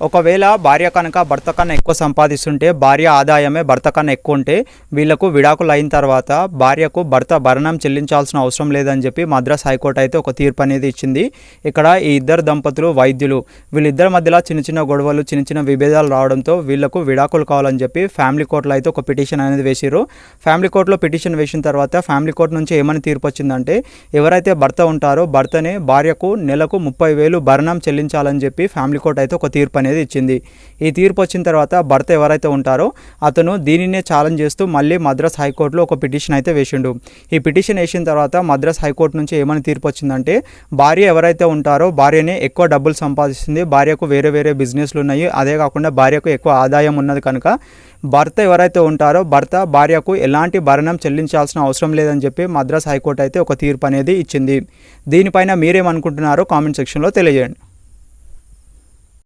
ఒకవేళ భార్య కనుక భర్త కన్నా ఎక్కువ సంపాదిస్తుంటే భార్య ఆదాయమే భర్త కన్నా ఎక్కువ ఉంటే వీళ్ళకు విడాకులు అయిన తర్వాత భార్యకు భర్త భరణం చెల్లించాల్సిన అవసరం లేదని చెప్పి మద్రాస్ హైకోర్టు అయితే ఒక తీర్పు అనేది ఇచ్చింది. ఇక్కడ ఈ ఇద్దరు దంపతులు వైద్యులు వీళ్ళిద్దరి మధ్యలో చిన్న చిన్న గొడవలు చిన్న చిన్న విభేదాలు రావడంతో వీళ్ళకు విడాకులు కావాలని చెప్పి ఫ్యామిలీ కోర్టులో అయితే ఒక పిటిషన్ అనేది వేసారు ఫ్యామిలీ కోర్టులో పిటిషన్ వేసిన తర్వాత ఫ్యామిలీ కోర్టు నుంచి ఏమని తీర్పు వచ్చిందంటే ఎవరైతే భర్త ఉంటారో భర్తనే భార్యకు నెలకు ముప్పై వేలు భరణం చెల్లించాలని చెప్పి ఫ్యామిలీ కోర్టు అయితే ఒక తీర్పు అనేది ఇచ్చింది. ఈ తీర్పు వచ్చిన తర్వాత భర్త ఎవరైతే ఉంటారో అతను దీనినే ఛాలెంజ్ చేస్తూ మళ్ళీ మద్రాస్ హైకోర్టులో ఒక పిటిషన్ అయితే వేసిండు. ఈ పిటిషన్ వేసిన తర్వాత మద్రాస్ హైకోర్టు నుంచి ఏమని తీర్పు వచ్చిందంటే భార్య ఎవరైతే ఉంటారో భార్యనే ఎక్కువ డబ్బులు సంపాదిస్తుంది. భార్యకు వేరే వేరే బిజినెస్లు ఉన్నాయి. అదే కాకుండా భార్యకు ఎక్కువ ఆదాయం ఉన్నది కనుక భర్త ఎవరైతే ఉంటారో భర్త భార్యకు ఎలాంటి భరణం చెల్లించాల్సిన అవసరం లేదని చెప్పి మద్రాస్ హైకోర్టు అయితే ఒక తీర్పు అనేది ఇచ్చింది. దీనిపైన మీరేమనుకుంటున్నారో కామెంట్ సెక్షన్లో తెలియజేయండి.